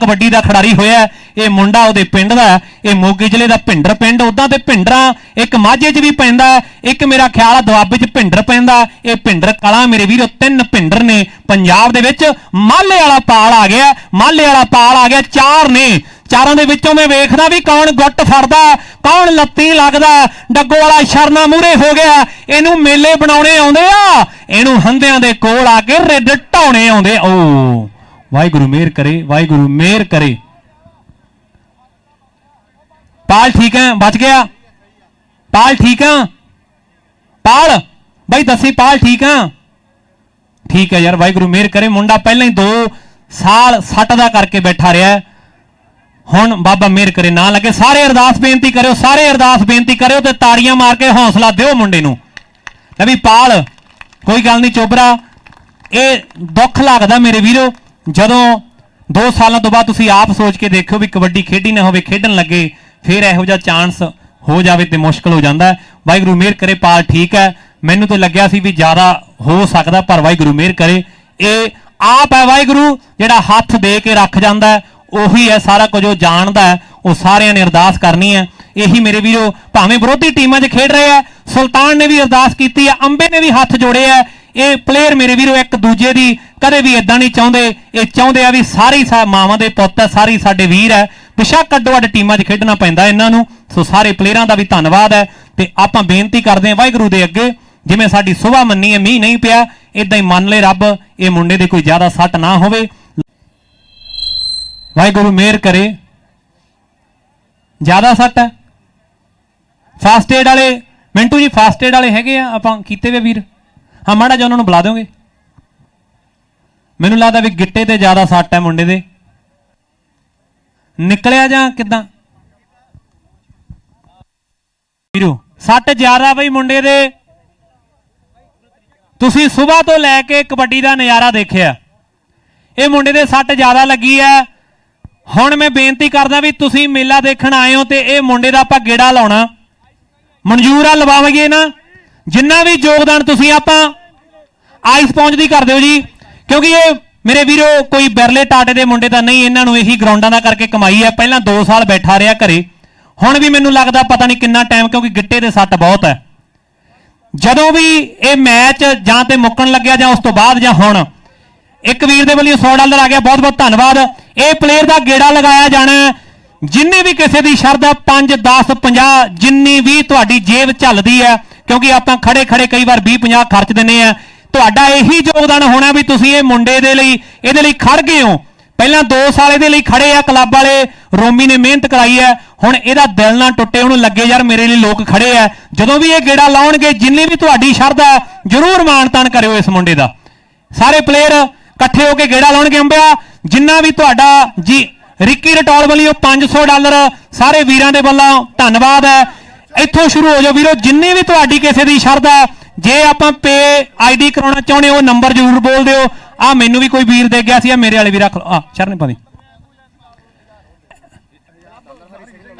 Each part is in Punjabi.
ਕਬੱਡੀ ਦਾ ਖਿਡਾਰੀ ਹੋਇਆ ਇਹ ਮੁੰਡਾ ਉਹਦੇ ਪਿੰਡ ਦਾ ਇਹ ਮੋਗੇ ਜ਼ਿਲ੍ਹੇ ਦਾ ਭਿੰਡਰ ਪਿੰਡ, ਉਦਾਂ ਤੇ ਭਿੰਡਰਾਂ, ਇੱਕ ਮਾਝੇ 'ਚ ਵੀ ਪੈਂਦਾ ਇੱਕ ਮੇਰਾ ਖਿਆਲ ਆ ਦੁਆਬੇ 'ਚ ਭਿੰਡਰ ਪੈਂਦਾ ਇਹ ਭਿੰਡਰ ਕਲਾਂ ਮੇਰੇ ਵੀਰੋ, ਤਿੰਨ ਭਿੰਡਰ ਨੇ, ਪੰਜਾਬ ਦੇ ਵਿੱਚ ਮਾਲੇ ਵਾਲਾ ਪਾਲ ਆ ਗਿਆ ਮਾਲੇ ਵਾਲਾ ਪਾਲ ਆ ਗਿਆ, ਚਾਰ ਨੇ, ਚਾਰਾਂ ਦੇ ਵਿੱਚੋਂ ਮੈਂ ਵੇਖਦਾ ਵੀ ਕੌਣ ਗੁੱਟ ਫੜਦਾ ਕੌਣ ਲੱਤੀ ਲੱਗਦਾ ਡੱਗੋ ਵਾਲਾ ਸ਼ਰਨਾ ਮੂਰੇ ਹੋ ਗਿਆ ਇਹਨੂੰ ਮੇਲੇ ਬਣਾਉਣੇ ਆਉਂਦੇ ਆ, ਇਹਨੂੰ ਹੰਦਿਆਂ ਦੇ ਕੋਲ ਆ ਕੇ ਰਿੱਡ ਢਾਉਣੇ ਆਉਂਦੇ ਓ। ਵਾਹਿਗੁਰੂ ਮਿਹਰ ਕਰੇ, ਵਾਹਿਗੁਰੂ ਮਿਹਰ ਕਰੇ। ਪਾਲ ਠੀਕ ਹੈ, ਬਚ ਗਿਆ? ਪਾਲ ਠੀਕ ਆ ਪਾਲ, ਬਾਈ ਦੱਸੀ ਪਾਲ ਠੀਕ ਆ ਠੀਕ ਹੈ ਯਾਰ, ਵਾਹਿਗੁਰੂ ਮਿਹਰ ਕਰੇ। ਮੁੰਡਾ ਪਹਿਲਾਂ ਹੀ 2 ਸਾਲ ਸੱਟ ਦਾ ਕਰਕੇ ਬੈਠਾ ਰਿਹਾ ਹੁਣ ਬਾਬਾ ਮਿਹਰ ਕਰੇ, ਨਾ ਲੱਗੇ। ਸਾਰੇ ਅਰਦਾਸ ਬੇਨਤੀ ਕਰਿਓ, ਸਾਰੇ ਅਰਦਾਸ ਬੇਨਤੀ ਕਰਿਓ ਤੇ ਤਾੜੀਆਂ ਮਾਰ ਕੇ ਹੌਸਲਾ ਦਿਓ ਮੁੰਡੇ ਨੂੰ। ਲੈ ਵੀ ਪਾਲ, ਕੋਈ ਗੱਲ ਨਹੀਂ ਚੋਬਰਾ ਇਹ ਦੁੱਖ ਲੱਗਦਾ ਮੇਰੇ ਵੀਰੋ। ਜਦੋਂ 2 ਸਾਲਾਂ ਤੋਂ ਬਾਅਦ ਤੁਸੀਂ ਆਪ ਸੋਚ ਕੇ ਦੇਖਿਓ ਵੀ ਕਬੱਡੀ ਖੇਡੀ ਨਾ ਹੋਵੇ, ਖੇਡਣ ਲੱਗੇ, ਫਿਰ ਇਹੋ ਜਿਹਾ ਚਾਂਸ ਹੋ ਜਾਵੇ ਤੇ ਮੁਸ਼ਕਲ ਹੋ ਜਾਂਦਾ ਵਾਹਿਗੁਰੂ ਮਿਹਰ ਕਰੇ, ਪਾਲ ਠੀਕ ਹੈ। ਮੈਨੂੰ ਤਾਂ ਲੱਗਿਆ ਸੀ ਵੀ ਜ਼ਿਆਦਾ ਹੋ ਸਕਦਾ, ਪਰ ਵਾਹਿਗੁਰੂ ਮਿਹਰ ਕਰੇ। ਇਹ ਆਪ ਹੈ ਵਾਹਿਗੁਰੂ, ਜਿਹੜਾ ਹੱਥ ਦੇ ਕੇ ਰੱਖ ਜਾਂਦਾ ਉਹੀ ਹੈ ਸਾਰਾ ਕੁਝ, ਉਹ ਜਾਣਦਾ ਉਹ ਸਾਰਿਆਂ ਨੇ ਅਰਦਾਸ ਕਰਨੀ ਹੈ। ਇਹੀ ਮੇਰੇ ਵੀਰੋ, ਭਾਵੇਂ ਵਿਰੋਧੀ ਟੀਮਾਂ 'ਚ ਖੇਡ ਰਹੇ ਆ ਸੁਲਤਾਨ ਨੇ ਵੀ ਅਰਦਾਸ ਕੀਤੀ ਹੈ, ਅੰਬੇ ਨੇ ਵੀ ਹੱਥ ਜੋੜੇ ਆ ਇਹ ਪਲੇਅਰ ਮੇਰੇ ਵੀਰੋ, ਇੱਕ ਦੂਜੇ ਦੀ ਕਦੇ ਵੀ ਇਦਾਂ ਨਹੀਂ ਚਾਹੁੰਦੇ। ਇਹ ਚਾਹੁੰਦੇ ਆ ਵੀ ਸਾਰੀ ਸਾ ਮਾਵਾਂ ਦੇ ਪੁੱਤ ਹੈ ਸਾਰੀ ਸਾਡੇ ਵੀਰ ਹੈ ਬਿਸ਼ੱਕ ਅੱਡੋ ਅੱਡ ਟੀਮਾਂ 'ਚ ਖੇਡਣਾ ਪੈਂਦਾ ਇਹਨਾਂ ਨੂੰ। ਸੋ ਸਾਰੇ ਪਲੇਅਰਾਂ ਦਾ ਵੀ ਧੰਨਵਾਦ ਹੈ ਤੇ ਆਪਾਂ ਬੇਨਤੀ ਕਰਦੇ ਹਾਂ ਵਾਹਿਗੁਰੂ ਦੇ ਅੱਗੇ, ਜਿਵੇਂ ਸਾਡੀ ਸੁਭਾ ਮੰਨੀ ਹੈ, ਮੀਂਹ ਨਹੀਂ ਪਿਆ ਇਦਾਂ ਹੀ ਮੰਨ ਲੈ ਰੱਬ, ਇਹ ਮੁੰਡੇ ਦੇ ਕੋਈ ਜ਼ਿਆਦਾ ਸੱਟ ਨਾ ਹੋਵੇ। ਵਾਹਿਗੁਰੂ ਮਿਹਰ ਕਰੇ। ਜ਼ਿਆਦਾ ਸੱਟ ਹੈ ਫਾਸਟ ਏਡ ਵਾਲੇ, ਮਿੰਟੂ ਜੀ, ਫਾਸਟ ਏਡ ਵਾਲੇ ਹੈਗੇ ਆ? ਆਪਾਂ ਕੀਤੇ ਵੇ ਵੀਰ? ਹਾਂ, ਮਾੜਾ ਜਿਹਾ ਉਹਨਾਂ ਨੂੰ ਬੁਲਾ ਦਿਓਗੇ। ਮੈਨੂੰ ਲੱਗਦਾ ਵੀ ਗਿੱਟੇ ਤੇ ਜ਼ਿਆਦਾ ਸੱਟ ਹੈ ਮੁੰਡੇ ਦੇ। ਨਿਕਲਿਆ ਜਾਂ ਕਿਦਾਂ? ਵੀਰੋ, ਸੱਟ ਜ਼ਿਆਦਾ ਬਈ ਮੁੰਡੇ ਦੇ। ਤੁਸੀਂ ਸਵੇਰ ਤੋਂ ਲੈ ਕੇ ਕਬੱਡੀ ਦਾ ਨਜ਼ਾਰਾ ਦੇਖਿਆ। ਇਹ ਮੁੰਡੇ ਦੇ ਸੱਟ ਜ਼ਿਆਦਾ ਲੱਗੀ ਹੈ। ਹੁਣ ਮੈਂ ਬੇਨਤੀ ਕਰਦਾ ਵੀ ਤੁਸੀਂ ਮੇਲਾ ਦੇਖਣ ਆਏ ਹੋ ਤੇ ਇਹ ਮੁੰਡੇ ਦਾ ਆਪਾਂ ਗੇੜਾ ਲਾਉਣਾ। ਮਨਜ਼ੂਰ ਆ, ਲਵਾਵਾਂਗੇ ਨਾ। ਜਿੰਨਾ ਵੀ ਯੋਗਦਾਨ ਤੁਸੀਂ ਆਪਾਂ ਆਈਸ ਪਹੁੰਚਦੀ ਕਰ ਦਿਓ ਜੀ। ਕਿਉਂਕਿ ਇਹ ਮੇਰੇ ਵੀਰੋ, ਕੋਈ ਬਰਲੇ ਟਾਟੇ ਦੇ ਮੁੰਡੇ ਤਾਂ ਨਹੀਂ, ਇਹਨਾਂ ਨੂੰ ਇਹੀ ਗਰਾਊਂਡਾਂ ਦਾ ਕਰਕੇ ਕਮਾਈ ਹੈ। ਪਹਿਲਾਂ 2 ਸਾਲ ਬੈਠਾ ਰਿਹਾ ਘਰੇ। ਹੁਣ ਵੀ ਮੈਨੂੰ ਲੱਗਦਾ ਪਤਾ ਨਹੀਂ ਕਿੰਨਾ ਟਾਈਮ ਕਿਉਂਕਿ ਗਿੱਟੇ ਦੇ ਸੱਟ ਬਹੁਤ ਹੈ। ਜਦੋਂ ਵੀ ਇਹ ਮੈਚ ਜਾਂ ਤੇ ਮੁੱਕਣ ਲੱਗਿਆ ਜਾਂ ਉਸ ਤੋਂ ਬਾਅਦ ਜਾਂ ਹੁਣ, ਇੱਕ ਵੀਰ ਦੇ ਵੱਲੋਂ 100 ਡਾਲਰ ਆ ਗਿਆ। ਬਹੁਤ ਬਹੁਤ ਧੰਨਵਾਦ। ਇਹ ਪਲੇਅਰ ਦਾ ਗੇੜਾ ਲਗਾਇਆ ਜਾਣਾ ਹੈ। ਜਿੰਨੇ ਵੀ ਕਿਸੇ ਦੀ ਸ਼ਰਧਾ 5 10 50 ਜਿੰਨੀ ਵੀ ਤੁਹਾਡੀ ਜੇਬ ਝੱਲਦੀ ਹੈ, ਕਿਉਂਕਿ ਆਪਾਂ ਖੜੇ ਖੜੇ ਕਈ ਵਾਰ 20 50 ਖਰਚ ਦਿੰਨੇ ਆ ਤੁਹਾਡਾ ਇਹੀ ਯੋਗਦਾਨ ਹੋਣਾ ਵੀ ਤੁਸੀਂ ਇਹ ਮੁੰਡੇ ਦੇ ਲਈ ਇਹਦੇ ਲਈ ਖੜ ਗਏ ਹੋ। ਪਹਿਲਾਂ 2 ਸਾਲ ਇਹਦੇ ਲਈ ਖੜੇ ਆ ਕਲੱਬ ਵਾਲੇ ਰੋਮੀ ਨੇ ਮਿਹਨਤ ਕਰਾਈ ਹੈ। ਹੁਣ ਇਹਦਾ ਦਿਲ ਨਾ ਟੁੱਟੇ ਉਹਨੂੰ ਲੱਗੇ ਯਾਰ ਮੇਰੇ ਲਈ ਲੋਕ ਖੜੇ ਆ। ਜਦੋਂ ਵੀ ਇਹ ਗੇੜਾ ਲਾਉਣਗੇ ਜਿੰਨੀ ਵੀ ਤੁਹਾਡੀ ਸ਼ਰਧਾ ਹੈ, ਜ਼ਰੂਰ ਮਾਨਤਾਨ ਕਰਿਓ ਇਸ ਮੁੰਡੇ ਦਾ। ਸਾਰੇ ਪਲੇਅਰ ਇਕੱਠੇ ਹੋ ਕੇ ਗੇੜਾ ਲਾਉਣਗੇ ਅੰਬਿਆ। ਜਿੰਨਾ ਵੀ ਤੁਹਾਡਾ ਜੀ ਰਿੱਕੀ ਰਟੌਲ ਵੱਲੋਂ 500 ਡਾਲਰ ਸਾਰੇ ਵੀਰਾਂ ਦੇ ਵੱਲੋਂ ਧੰਨਵਾਦ ਹੈ। ਇੱਥੋਂ ਸ਼ੁਰੂ ਹੋ ਜਾਓ ਵੀਰੋ ਜਿੰਨੀ ਵੀ ਤੁਹਾਡੀ ਕਿਸੇ ਦੀ ਸ਼ਰਧਾ ਜੇ ਆਪਾਂ ਪੇ ਆਈਡੀ ਕਰਾਉਣਾ ਚਾਹੁੰਦੇ ਹੋ ਨੰਬਰ ਜ਼ਰੂਰ ਬੋਲ ਦਿਓ। ਆ ਮੈਨੂੰ ਵੀ ਕੋਈ ਵੀਰ ਦੇ ਗਿਆ ਸੀ ਆ ਮੇਰੇ ਵਾਲੇ ਵੀ ਰੱਖ ਲਓ। ਆ ਸ਼ਰਨ ਪਾਣੀ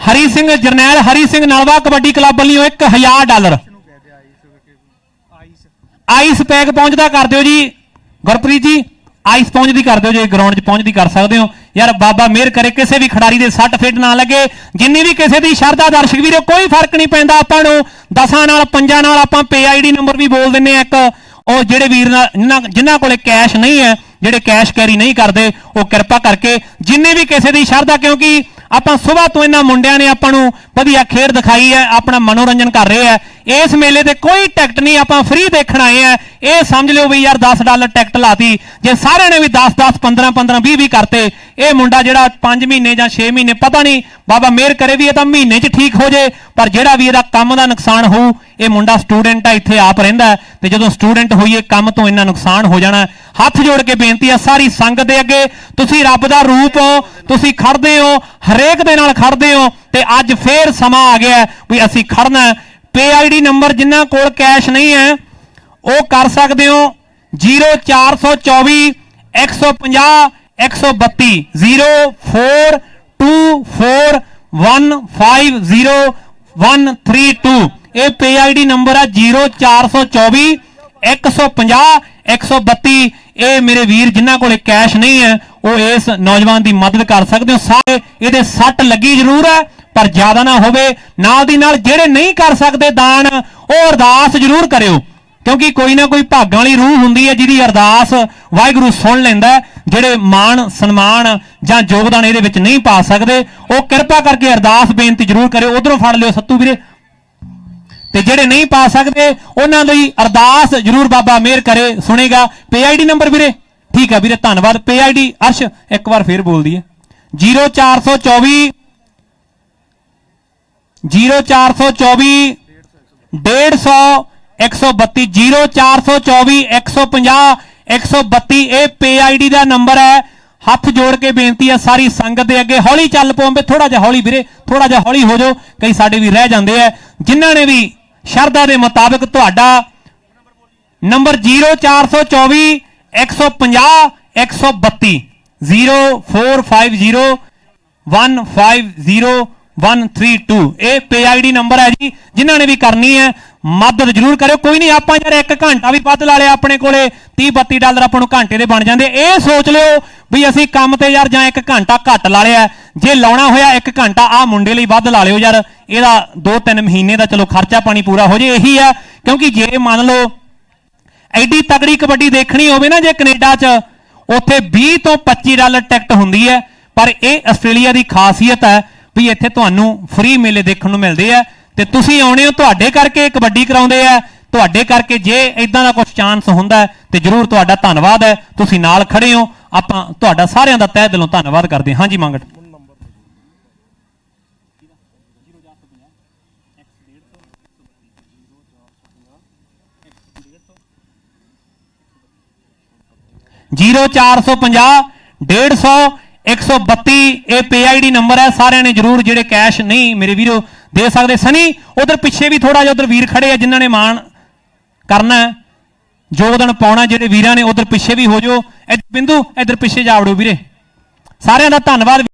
ਹਰੀ ਸਿੰਘ ਜਰਨੈਲ, ਹਰੀ ਸਿੰਘ ਨਲਵਾ ਕਬੱਡੀ ਕਲੱਬ ਵੱਲੋਂ 1000 ਡਾਲਰ। ਆਈਸ ਪੈਕ ਪਹੁੰਚਦਾ ਕਰ ਦਿਓ ਜੀ। ਗੁਰਪ੍ਰੀਤ ਜੀ, ਆਈਸ ਪਹੁੰਚਦੀ ਕਰ ਦਿਓ, ਜੇ ਗਰਾਊਂਡ 'ਚ ਪਹੁੰਚਦੀ ਕਰ ਸਕਦੇ ਹੋ। ਯਾਰ ਬਾਬਾ ਮਿਹਰ ਕਰੇ, ਕਿਸੇ ਵੀ ਖਿਡਾਰੀ ਦੇ ਸੱਟ ਫਿੱਟ ਨਾ ਲੱਗੇ, ਜਿੰਨੀ ਵੀ ਕਿਸੇ ਦੀ ਸ਼ਰਧਾ ਦਰਸ਼ਕ ਵੀਰੋ, ਕੋਈ ਫ਼ਰਕ ਨਹੀਂ ਪੈਂਦਾ ਆਪਾਂ ਨੂੰ। ਦਸਾਂ ਨਾਲ, ਪੰਜਾਂ ਨਾਲ ਆਪਾਂ ਪੇ ਆਈਡੀ ਨੰਬਰ ਵੀ ਬੋਲ ਦਿੰਨੇ ਆ ਇੱਕ। ਉਹ ਜਿਹੜੇ ਵੀਰ ਨਾਲ ਜਿਨ੍ਹਾਂ ਜਿਨ੍ਹਾਂ ਕੋਲੇ ਕੈਸ਼ ਨਹੀਂ ਹੈ, ਜਿਹੜੇ ਕੈਸ਼ ਕੈਰੀ ਨਹੀਂ ਕਰਦੇ, ਉਹ ਕਿਰਪਾ ਕਰਕੇ ਜਿੰਨੇ ਵੀ ਕਿਸੇ ਦੀ ਸ਼ਰਧਾ, ਕਿਉਂਕਿ ਆਪਾਂ ਸਵੇਰ ਤੋਂ ਇਹਨਾਂ ਮੁੰਡਿਆਂ ਨੇ ਆਪਾਂ ਨੂੰ ਵਧੀਆ ਖੇਡ ਦਿਖਾਈ ਹੈ, ਆਪਣਾ ਮਨੋਰੰਜਨ ਕਰ ਰਹੇ ਹੈ। ਇਸ ਮੇਲੇ ਤੇ ਕੋਈ ਟਿਕਟ ਨਹੀਂ, ਆਪਾਂ ਫ੍ਰੀ ਦੇਖਣ ਆਏ ਆ ਇਹ ਸਮਝ ਲਿਓ ਵੀ ਯਾਰ 10 ਡਾਲਰ ਟਿਕਟ ਲਾਤੀ, ਜੇ ਸਾਰਿਆਂ ਨੇ ਵੀ 10 10 15 15 20 20 ਕਰਤੇ, ਇਹ ਮੁੰਡਾ ਜਿਹੜਾ 5 ਮਹੀਨੇ ਜਾਂ 6 ਮਹੀਨੇ, ਪਤਾ ਨਹੀਂ, ਬਾਬਾ ਮਿਹਰ ਕਰੇ ਵੀ ਇਹ ਤਾਂ ਮਹੀਨੇ 'ਚ ਠੀਕ ਹੋ ਜੇ, ਪਰ ਜਿਹੜਾ ਵੀ ਇਹਦਾ ਕੰਮ ਦਾ ਨੁਕਸਾਨ ਹੋਊ, ਇਹ ਮੁੰਡਾ ਸਟੂਡੈਂਟ ਆ, ਇੱਥੇ ਆਪ ਰਹਿੰਦਾ ਤੇ ਜਦੋਂ ਸਟੂਡੈਂਟ ਹੋਈਏ ਕੰਮ ਤੋਂ ਇੰਨਾ ਨੁਕਸਾਨ ਹੋ ਜਾਣਾ। ਹੱਥ ਜੋੜ ਕੇ ਬੇਨਤੀ ਆ, ਸਾਰੀ ਸੰਗਤ ਦੇ ਅੱਗੇ, ਤੁਸੀਂ ਰੱਬ ਦਾ ਰੂਪ ਹੋ, ਤੁਸੀਂ ਖੜਦੇ ਹੋ, ਹਰੇਕ ਦੇ ਨਾਲ ਖੜਦੇ ਹੋ ਤੇ ਅੱਜ ਫੇਰ ਸਮਾਂ ਆ ਗਿਆ ਵੀ ਅਸੀਂ ਖੜਨਾ ਹੈ। ਪੇ ਆਈਡੀ ਨੰਬਰ ਜਿਨ੍ਹਾਂ ਕੋਲ ਕੈਸ਼ ਨਹੀਂ ਹੈ, ਉਹ ਕਰ ਸਕਦੇ ਹੋ। 0424 150 132 0424150132 ਇਹ ਪੇ ਆਈਡੀ ਨੰਬਰ ਆ 0424 150 132 ਇਹ ਮੇਰੇ ਵੀਰ ਜਿਨ੍ਹਾਂ ਕੋਲੇ ਕੈਸ਼ ਨਹੀਂ ਹੈ, ਉਹ ਇਸ ਨੌਜਵਾਨ ਦੀ ਮਦਦ ਕਰ ਸਕਦੇ ਹੋ। ਸਾਰੇ ਇਹਦੇ ਸੱਟ ਲੱਗੀ ਜ਼ਰੂਰ ਹੈ, ਪਰ ਜ਼ਿਆਦਾ ਨਾ ਹੋਵੇ। ਨਾਲ ਦੀ ਨਾਲ ਜਿਹੜੇ ਨਹੀਂ ਕਰ ਸਕਦੇ ਦਾਨ, ਉਹ ਅਰਦਾਸ ਜ਼ਰੂਰ ਕਰਿਓ। ਕਿਉਂਕਿ ਕੋਈ ਨਾ ਕੋਈ ਭਾਗਾਂ ਵਾਲੀ ਰੂਹ ਹੁੰਦੀ ਹੈ ਜਿਹਦੀ ਅਰਦਾਸ ਵਾਹਿਗੁਰੂ ਸੁਣ ਲੈਂਦਾ ਜਿਹੜੇ ਮਾਣ, ਸਨਮਾਨ ਜਾਂ ਯੋਗਦਾਨ ਇਹਦੇ ਵਿੱਚ ਨਹੀਂ ਪਾ ਸਕਦੇ, ਉਹ ਕਿਰਪਾ ਕਰਕੇ ਅਰਦਾਸ ਬੇਨਤੀ ਜ਼ਰੂਰ ਕਰਿਓ। ਉਧਰੋਂ ਫੜ ਲਿਓ ਸੱਤੂ ਵੀਰੇ। ਤੇ ਜਿਹੜੇ ਨਹੀਂ ਪਾ ਸਕਦੇ, ਉਹਨਾਂ ਲਈ ਅਰਦਾਸ ਜ਼ਰੂਰ ਬਾਬਾ ਮਿਹਰ ਕਰੇ, ਸੁਣੇਗਾ। ਪੀਆਈਡੀ ਨੰਬਰ ਵੀਰੇ? ਠੀਕ ਹੈ ਵੀਰੇ, ਧੰਨਵਾਦ। ਪੀਆਈਡੀ ਅਰਸ਼, ਇੱਕ ਵਾਰ ਫੇਰ ਬੋਲ ਦਈਏ। 0424 0424 150 132 0424 150 132 ਇਹ ਪੀਆਈਡੀ ਦਾ ਨੰਬਰ ਹੈ। ਹੱਥ ਜੋੜ ਕੇ ਬੇਨਤੀ ਹੈ ਸਾਰੀ ਸੰਗਤ ਦੇ ਅੱਗੇ ਹੌਲੀ ਚੱਲ ਪਓਂਬੇ ਥੋੜਾ ਜਿਹਾ ਹੌਲੀ ਵੀਰੇ ਥੋੜਾ ਜਿਹਾ ਹੌਲੀ ਹੋ ਜਾਓ ਕਈ ਸਾਡੇ ਵੀ ਰਹਿ ਜਾਂਦੇ ਆ ਜਿਨ੍ਹਾਂ ਨੇ ਵੀ ਸ਼ਰਧਾ ਦੇ ਮੁਤਾਬਕ ਤੁਹਾਡਾ ਨੰਬਰ 0424 150 132 0450 150132 ਇਹ ਪੀਆਈਡੀ ਨੰਬਰ ਹੈ ਜੀ ਜਿਨ੍ਹਾਂ ਨੇ ਵੀ ਕਰਨੀ ਹੈ ਮਦਦ ਜ਼ਰੂਰ ਕਰਿਓ। ਕੋਈ ਨਹੀਂ, ਆਪਾਂ ਯਾਰ ਇੱਕ ਘੰਟਾ ਵੀ ਵੱਧ ਲਾ ਲਿਆ ਆਪਣੇ ਕੋਲੇ। 30 32 ਡਾਲਰ ਆਪਾਂ ਨੂੰ ਘੰਟੇ ਦੇ ਬਣ ਜਾਂਦੇ। ਇਹ ਸੋਚ ਲਿਓ ਵੀ ਅਸੀਂ ਕੰਮ ਤੇ ਯਾਰ ਜਾਂ ਇੱਕ ਘੰਟਾ ਘੱਟ ਲਾ ਲਿਆ। ਜੇ ਲਾਉਣਾ ਹੋਇਆ ਇੱਕ ਘੰਟਾ ਆ ਮੁੰਡੇ ਲਈ ਵੱਧ ਲਾ ਲਿਓ ਯਾਰ। ਇਹਦਾ 2-3 ਮਹੀਨੇ ਦਾ ਚਲੋ ਖਰਚਾ ਪਾਣੀ ਪੂਰਾ ਹੋ ਜੇ, ਇਹੀ ਆ। ਕਿਉਂਕਿ ਜੇ ਮੰਨ ਲਓ ਐਡੀ ਤਗੜੀ ਕਬੱਡੀ ਦੇਖਣੀ ਹੋਵੇ ਨਾ ਜੇ ਕੈਨੇਡਾ 'ਚ, ਉੱਥੇ 20 ਤੋਂ 25 ਡਾਲਰ ਟਿਕਟ ਹੁੰਦੀ ਹੈ। ਪਰ ਇਹ ਆਸਟ੍ਰੇਲੀਆ ਦੀ ਖਾਸੀਅਤ ਹੈ ਵੀ ਇੱਥੇ ਤੁਹਾਨੂੰ ਫ੍ਰੀ ਮੇਲੇ ਦੇਖਣ ਨੂੰ ਮਿਲਦੇ ਆ। ਤੇ ਤੁਸੀਂ ਆਉਣੇ ਹੋ ਤੁਹਾਡੇ ਕਰਕੇ ਕਬੱਡੀ ਕਰਾਉਂਦੇ ਆ, ਤੁਹਾਡੇ ਕਰਕੇ ਜੇ ਇਦਾਂ ਦਾ ਕੁਝ ਚਾਂਸ ਹੁੰਦਾ ਤੇ ਜਰੂਰ ਤੁਹਾਡਾ ਧੰਨਵਾਦ ਹੈ, ਤੁਸੀਂ ਨਾਲ ਖੜੇ ਹੋ, ਆਪਾਂ ਤੁਹਾਡਾ ਸਾਰਿਆਂ ਦਾ ਤਹਿ ਦਿਲੋਂ ਧੰਨਵਾਦ ਕਰਦੇ ਹਾਂ। ਹਾਂਜੀ ਮੰਗਟ। ਜ਼ੀਰੋ 450 150 132 ਇਹ ਪੀਆਈਡੀ ਨੰਬਰ ਹੈ, ਸਾਰਿਆਂ ਨੇ ਜਰੂਰ ਜਿਹੜੇ ਕੈਸ਼ ਨਹੀਂ, ਮੇਰੇ ਵੀਰੋ ਦੇ ਸਕਦੇ ਸਨੀ, ਉਧਰ ਪਿੱਛੇ ਵੀ ਥੋੜਾ ਜਿਹਾ ਉਧਰ ਵੀਰ ਖੜੇ ਆ ਜਿਨ੍ਹਾਂ ਨੇ ਮਾਣ ਕਰਨਾ ਯੋਗਦਾਨ ਪਾਉਣਾ ਜਿਹੜੇ ਵੀਰਾਂ ਨੇ, ਉਧਰ ਪਿੱਛੇ ਵੀ ਹੋ ਜਾਓ। ਬਿੰਦੂ, ਇੱਧਰ ਪਿੱਛੇ ਜਾ ਵੜੋ ਵੀਰੇ। ਸਾਰਿਆਂ ਦਾ ਧੰਨਵਾਦ